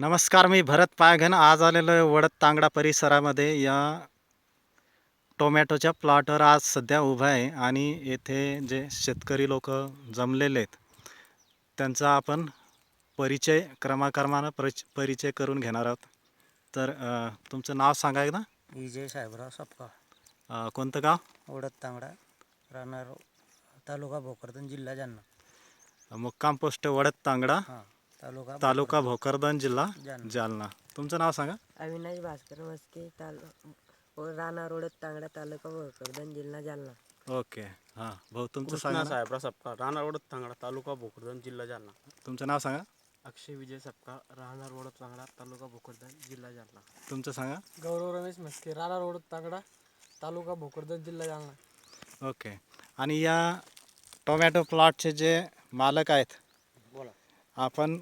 नमस्कार मी भरत पायघन. आज आलेलो आहे वडद तांगडा परिसरामध्ये. या टोमॅटोच्या प्लॉटवर आज सध्या उभा आहे आणि येथे जे शेतकरी लोक जमलेले आहेत त्यांचा आपण परिचय क्रमाक्रमानं परिच परिचय करून घेणार आहोत. तर अ, तुमचं नाव सांगा एकदा. विजय साहेबराव सपकाळ. अ, कोणतं गाव? ओढत तांगडा राहणार तालुका भोकरदन जिल्हा जालना. मुक्काम पोस्ट वडद तांगडा. हां. तालुका तालुका भोकरदन जिल्हा जालना. जालना. तुमचं नाव सांगा. अविनाश भास्कर मस्के ताल राणा रोड तांगडा तालुका भोकरदन जिल्हा जालना. ओके. हां भाऊ तुमचं कृष्णा सांगा ना. साहेबराव सपकाळ राहणार ओढत तालुका भोकरदन जिल्हा जालना. तुमचं नाव सांगा. अक्षय विजय सपकाळ राहणार ओढत तांगडा तालुका भोकरदन जिल्हा जालना. तुमचं सांगा. गौरव रमेश मस्के राणा रोड तांगडा तालुका भोकरदन जिल्हा जालना. ओके. आणि या टोमॅटो प्लॉटचे जे मालक आहेत आपण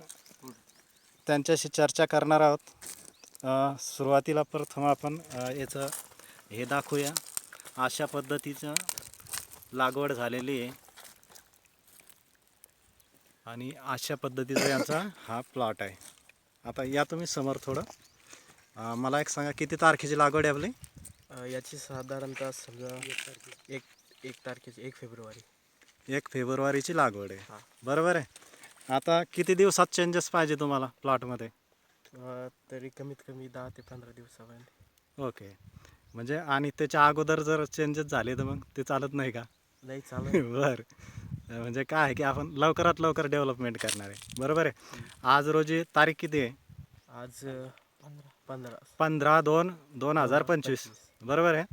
त्यांच्याशी चर्चा करणार आहोत. सुरुवातीला प्रथम आपण याचं हे दाखवूया. अशा पद्धतीचं लागवड झालेली आहे. आणि अशा पद्धतीचा यांचा हा प्लॉट आहे. आता या तुम्ही समोर थोडं. मला एक सांगा किती तारखेची लागवड आहे आपली? याची साधारणतः समजा एक एक तारखेची एक फेब्रुवारी. एक फेब्रुवारीची लागवड आहे. बरोबर आहे? आता किती दिवसात चेंजेस पाहिजे तुम्हाला प्लॉटमध्ये तरी कमीत कमी दहा ते पंधरा दिवसापर्यंत ओके म्हणजे आणि त्याच्या अगोदर जर चेंजेस झाले तर मग ते चालत नाही का? लई चालू बर. म्हणजे काय आहे की आपण लवकरात लवकर डेव्हलपमेंट करणार आहे. बरोबर आहे? आज रोजी तारीख किती आहे? आज पंधरा. पंधरा. पंधरा दोन दोन हजार पंचवीस. बरोबर आहे?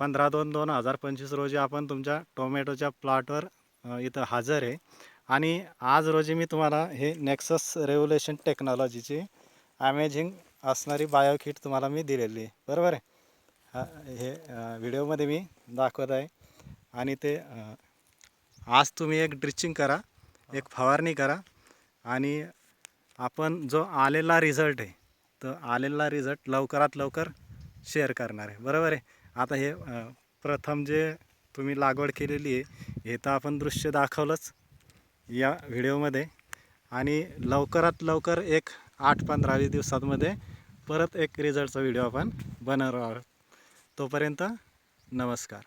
पंधरा दोन दोन हजार पंचवीस रोजी आपण तुमच्या टोमॅटोच्या प्लॉटवर इथं हजर आहे. आणि आज रोजी मी तुम्हाला हे नेक्सस रेव्होल्युशन टेक्नॉलॉजीची अमेझिंग असणारी बायोकिट तुम्हाला मी दिलेली आहे. बरोबर आहे? हे व्हिडिओमध्ये मी दाखवत आहे. आणि ते आज तुम्ही एक ड्रिचिंग करा एक फवारणी करा. आणि आपण जो आलेला रिझल्ट आहे तो आलेला रिझल्ट लवकरात लवकर शेअर करणार आहे. बरोबर आहे? आता हे प्रथम जे तुम्ही लागवड केलेली आहे हे तर आपण दृश्य दाखवलंच. या व्हिडिओमध्ये. आणि लवकरात लवकर एक आठ पंधरा वीस दिवसांमध्ये परत एक रिझल्टचा व्हिडिओ आपण बनवणार आहोत. तोपर्यंत नमस्कार.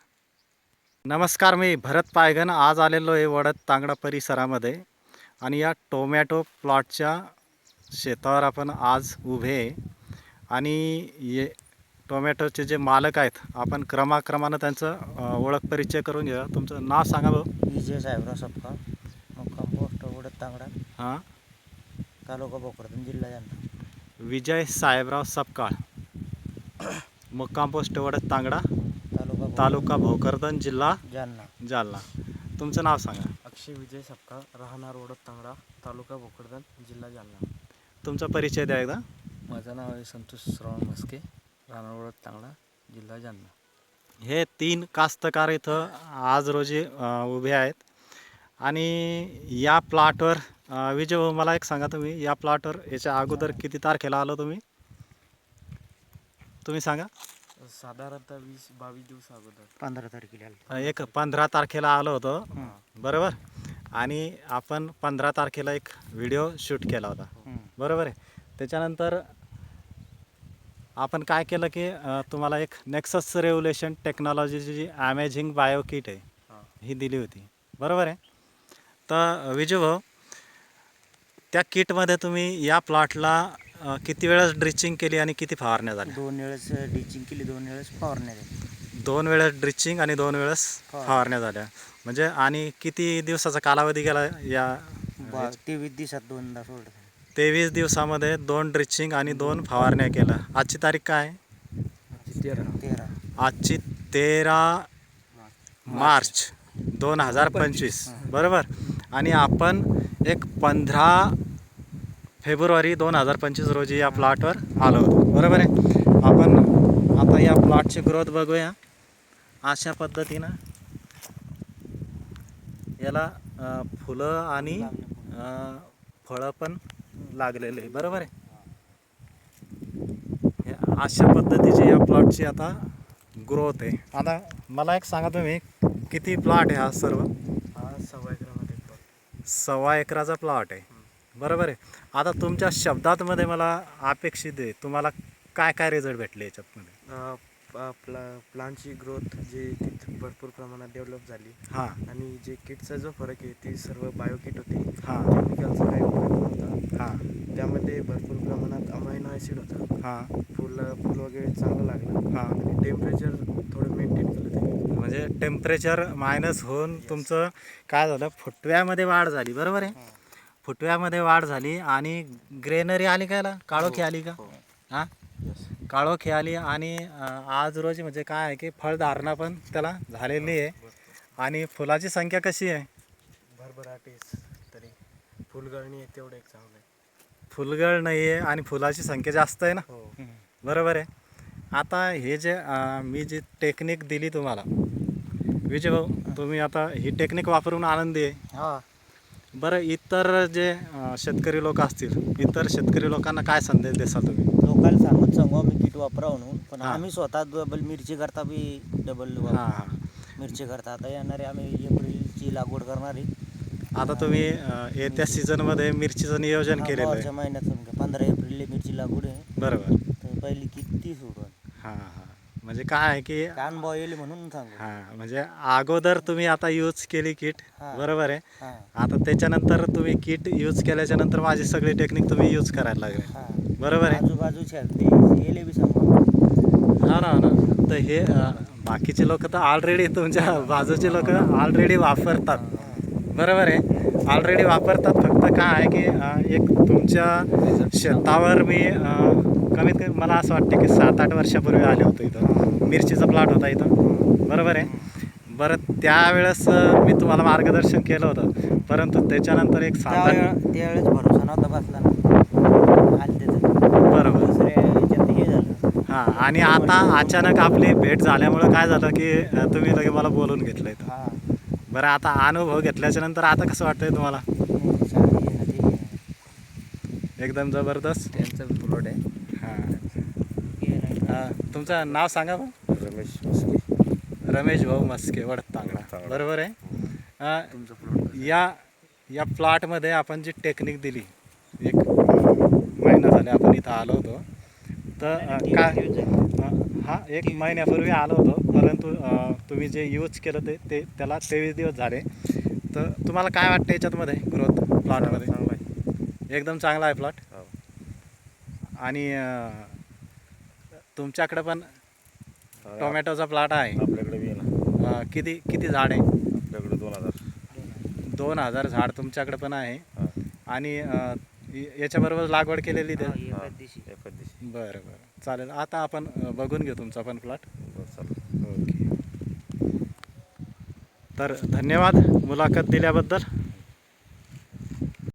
नमस्कार मी भरत पायघन आज आलेलो आहे वडद तांगडा परिसरामध्ये. आणि या टोमॅटो प्लॉटच्या शेतावर आपण आज उभे आहे. आणि ये टोमॅटोचे जे मालक आहेत आपण क्रमाक्रमानं त्यांचं ओळख परिचय करून घ्या. तुमचं नाव सांगा भाऊ. विजय साहेबराव सपकाळ. तांगडा हां? तालुका भोकरदन जिल्हा जालना विजय साहेबराव सपकाळ. मुक्काम पोस्ट वडद तांगडा तालुका तालुका भोकरदन जिल्हा जालना. जालना. तुमचं नाव सांगा. अक्षय विजय सपकाळ राहणार ओढत तांगडा तालुका भोकरदन जिल्हा जालना. तुमचा परिचय द्या एकदा. माझं नाव आहे संतोष श्रवण मस्के राहणार ओढत तांगडा जिल्हा जालना. हे तीन कास्तकार इथं आज रोजी अ, उभे आहेत. आणि या प्लॉटवर विजय भाऊ, मला एक सांगा तुम्ही या प्लॉटवर याच्या अगोदर किती तारखेला आलो तुम्ही? तुम्ही सांगा. साधारणतः वीस बावीस दिवस अगोदर. पंधरा तारखेला आलो. एक पंधरा तारखेला आलो होतो. बरोबर? आणि आपण पंधरा तारखेला एक व्हिडिओ शूट केला होता. हं. बरोबर आहे? त्याच्यानंतर आपण काय केलं की अ, तुम्हाला एक नेक्सस रेव्होल्युशन टेक्नॉलॉजीची जी अमेझिंग बायो किट आहे. हां. ही दिली होती. बरोबर आहे? तर विजू भाऊ त्या किटमध्ये तुम्ही या प्लॉटला किती वेळेस ड्रिचिंग केली आणि किती फवारण्या झाल्या? दोन वेळेस डिचिंग केली दोन वेळेस फवारण्या दिल्या. दोन वेळेस ड्रिचिंग आणि दोन वेळेस फवारण्या. झाल्या. म्हणजे आणि किती दिवसाचा कालावधी गेला या तेवीस दिवसात दोनदा सोडलं तेवीस दिवसामध्ये दोन ड्रिचिंग आणि दोन फवारण्या केल्या. आजची तारीख काय? तेरा. आजची तेरा मार्च दोन हजार पंचवीस. बरोबर? आणि आपण एक पंधरा फेब्रुवारी दोन हजार पंचवीस रोजी या प्लॉटवर आलो होतो. बरोबर आहे? आपण आता या प्लॉटची ग्रोथ बघूया. अशा पद्धतीनं याला फुलं आणि फळं पण लागलेले बरोबर आहे? अशा पद्धतीची या प्लॉटची आता ग्रोथ आहे. आता मला एक सांगा तुम्ही किती प्लॉट आहे हा सर्व? सव्वा एकराचा प्लॉट आहे. बरोबर आहे? आता तुमच्या शब्दातमध्ये मला अपेक्षित आहे तुम्हाला काय काय रिझल्ट भेटले याच्यातमध्ये? प्ला प्लांटची ग्रोथ जे ती भरपूर प्रमाणात डेव्हलप झाली. हां. आणि जे किटचा जो फरक आहे ती सर्व बायो किट होती. हां. केमिकलचा काही उपयोग नव्हता. हां. त्यामध्ये भरपूर प्रमाणात अमायनो ॲसिड होता. हां. फुल फुल वगैरे चांगलं लागलं. हां. आणि टेम्परेचर थोडं म्हणजे टेम्परेचर मायनस होऊन तुमचं काय झालं? फुटव्यामध्ये वाढ झाली बरोबर आहे? फुटव्यामध्ये वाढ झाली आणि ग्रेनरी आली का याला? काळोखी आली का? हां. काळोखी आली आणि आज रोजी म्हणजे काय आहे की फळधारणा पण त्याला झालेली आहे. आणि फुलाची संख्या कशी आहे? भरभराटीस तरी. फुलगळणी आहे तेवढं एक चांगलं आहे. फुलगळ नाही आहे आणि फुलाची संख्या जास्त आहे ना? हो. बरोबर आहे. आता हे जे मी जी टेक्निक दिली तुम्हाला विजय भाऊ तुम्ही आता ही टेक्निक वापरून आनंदी आहे. हा. बरं इतर जे अं, शेतकरी लोक असतील इतर शेतकरी लोकांना काय संदेश देसाल तुम्ही? लोकांना सांगत सांगू आम्ही किट वापरा म्हणून. पण हा. आम्ही स्वतः डबल मिरची करता बी डबल हां हां. मिरची करता. आता येणारे आम्ही एप्रिलची लागवड करणार आहे. आता तुम्ही अं, येत्या सीझनमध्ये मिरचीचं नियोजन केलेलं आहे. महिन्यात समजा पंधरा एप्रिलला मिरची लागवड आहे. बरोबर. तर पहिली किट ती सोडून. हां हां. म्हणजे काय आहे की कान बॉईल म्हणून सांगू. हां म्हणजे अगोदर तुम्ही आता यूज केली किट हा. बरोबर आहे. हा. आता त्याच्यानंतर तुम्ही किट यूज केल्याच्यानंतर माझी सगळी टेक्निक तुम्ही यूज करायला लागले. हा. बरोबर आहे. आजूबाजूच्या ते गेले बी सांगू आम्ही. हा ना हा ना. तर हे अं, बाकीचे लोक तर ऑलरेडी तुमच्या बाजूचे लोक ऑलरेडी वापरतात. बरोबर आहे. ऑलरेडी वापरतात. फक्त काय आहे की अं, एक तुमच्या शेतावर मी अं, कमीत कमी मला असं वाटतं की सात आठ वर्षापूर्वी आले होतो इथं. मिरचीचा प्लॉट होता इथं. बरोबर आहे? बरं त्यावेळेस मी तुम्हाला मार्गदर्शन केलं होतं. परंतु त्याच्यानंतर एक त्यावेळे- त्यावेळेस भरोसा नव्हता बसला ना. बरोबर. हे झालं. हां आणि आता अचानक आपली भेट झाल्यामुळं काय झालं की तुम्ही लगे मला बोलून घेतलं इथं. हा. बरं आता अनुभव घेतल्याच्या नंतर आता कसं वाटतंय तुम्हाला. एकदम जबरदस्त. त्यांचं प्लॉट आहे. हां. हे तुमचं नाव सांगा रमेश मस्के. रमेश भाऊ मस्के वडत तांगडा तांगडा. बरोबर आहे? अं, तुमचं प्लॉट या या प्लॉटमध्ये आपण जी टेक्निक दिली एक महिना झाले आपण इथं आलो होतो. तर अं, अं, हा एक महिन्यापूर्वी आलो होतो परंतु अं, तुम्ही जे यूज केलं ते ते त्याला तेवीस दिवस झाले. तर तुम्हाला काय वाटतं याच्यातमध्ये ग्रोथ प्लॉटमध्ये चांगला आहे. एकदम चांगला आहे प्लॉट हो. आणि अं, तुमच्याकडे पण हा, टोमॅटोचा प्लॉट आहे. आपल्याकडे बी आहे ना. अं, किती किती झाड आहे? आपल्याकडे दोन हजार. दोन हजार झाड तुमच्याकडे पण आहे. हा. आणि अं, य- याच्याबरोबर लागवड केलेली ते? हा, एकाच दिवशी एखाद दिवशी बरं बरं. चालेल. आता आपण अं, बघून घेऊ तुमचा पण प्लॉट. बरं चालेल. ओके. तर धन्यवाद मुलाखत दिल्याबद्दल.